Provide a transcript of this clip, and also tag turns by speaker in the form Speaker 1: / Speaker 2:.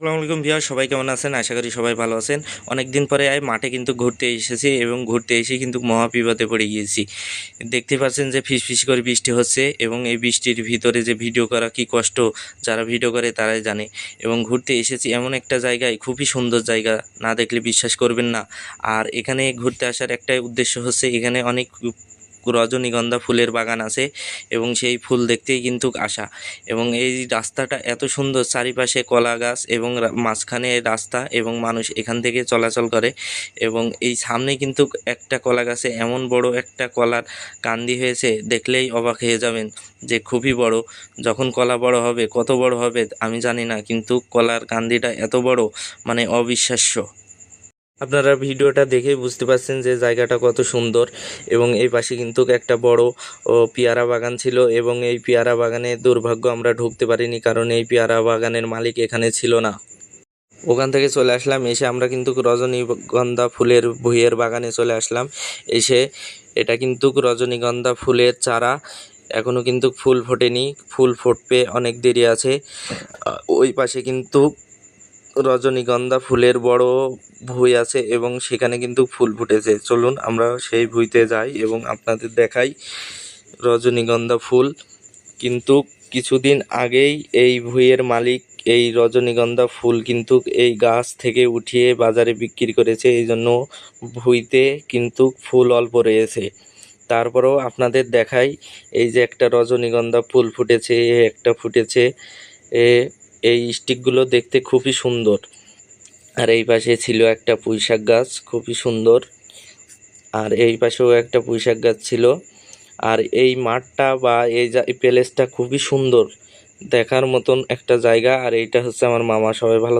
Speaker 1: আসসালামু আলাইকুম ভিয়া সবাই কেমন আছেন? আশা করি সবাই ভালো আছেন। অনেক দিন পরে আয় মাঠে কিন্তু ঘুরতে এসেছি এবং ঘুরতে এসে কিন্তু মহাবিপদে পড়ে গিয়েছি। দেখতে পাচ্ছেন যে ফিস ফিস করে বৃষ্টি হচ্ছে এবং এই বৃষ্টির ভিতরে যে ভিডিও করা কি কষ্ট, যারা ভিডিও করে তারাই জানে। এবং ঘুরতে এসেছি এমন একটা জায়গায়, খুবই সুন্দর জায়গা, না দেখলে বিশ্বাস করবেন না। আর এখানে ঘুরতে আসার একটাই উদ্দেশ্য হচ্ছে, এখানে অনেক রজনীগন্ধা ফুলের বাগান আছে এবং সেই ফুল দেখতেই কিন্তু আসা এবং এই রাস্তাটা এত সুন্দর, চারিপাশে কলা গাছ এবং মাঝখানে রাস্তা এবং মানুষ এখান থেকে চলাচল করে এবং এই সামনে কিন্তু একটা কলা গাছে এমন বড় একটা কলার কান্দি হয়েছে, দেখলেই অবাক হয়ে যাবেন যে খুবই বড়। যখন কলা বড় হবে, কত বড় হবে আমি জানি না, কিন্তু কলার কান্দিটা এত বড় মানে অবিশ্বাস্য। আপনারা ভিডিওটা দেখেই বুঝতে পারছেন যে জায়গাটা কত সুন্দর এবং এই পাশে কিন্তু একটা বড় পেয়ারা বাগান ছিল এবং এই পেয়ারা বাগানে দুর্ভাগ্য আমরা ঢুকতে পারিনি কারণ এই পেয়ারা বাগানের মালিক এখানে ছিল না। ওখান থেকে চলে আসলাম, এসে আমরা কিন্তু রজনীগন্ধা ফুলের ভুঁইয়ের বাগানে চলে আসলাম। এসে এটা কিন্তু রজনীগন্ধা ফুলের চারা, এখনও কিন্তু ফুল ফোটেনি, ফুল ফুটবে অনেক দেরি আছে। ওই পাশে কিন্তু রজনীগন্ধা ফুলের বড় ভুঁই আছে এবং সেখানে কিন্তু ফুল ফুটেছে। চলুন আমরা সেই ভুঁইতে যাই এবং আপনাদের দেখাই রজনীগন্ধা ফুল। কিন্তু কিছুদিন আগেই এই ভুঁইয়ের মালিক এই রজনীগন্ধা ফুল কিন্তু এই গাছ থেকে উঠিয়ে বাজারে বিক্রি করেছে। এই জন্য ভুঁইতে কিন্তু ফুল অল্প রয়েছে। তারপরেও আপনাদের দেখাই এই যে একটা রজনীগন্ধা ফুল ফুটেছে একটা ফুটেছে, এ এই স্টিকগুলো দেখতে খুবই সুন্দর। আর এই পাশে ছিল একটা পুঁইশাক গাছ, খুবই সুন্দর। আর এই পাশেও একটা পুঁইশাক গাছ ছিল। আর এই মাঠটা বা এই প্যালেসটা খুবই সুন্দর। দেখার মতন একটা জায়গা। আর এইটা হচ্ছে আমার মামা। সবাই ভালো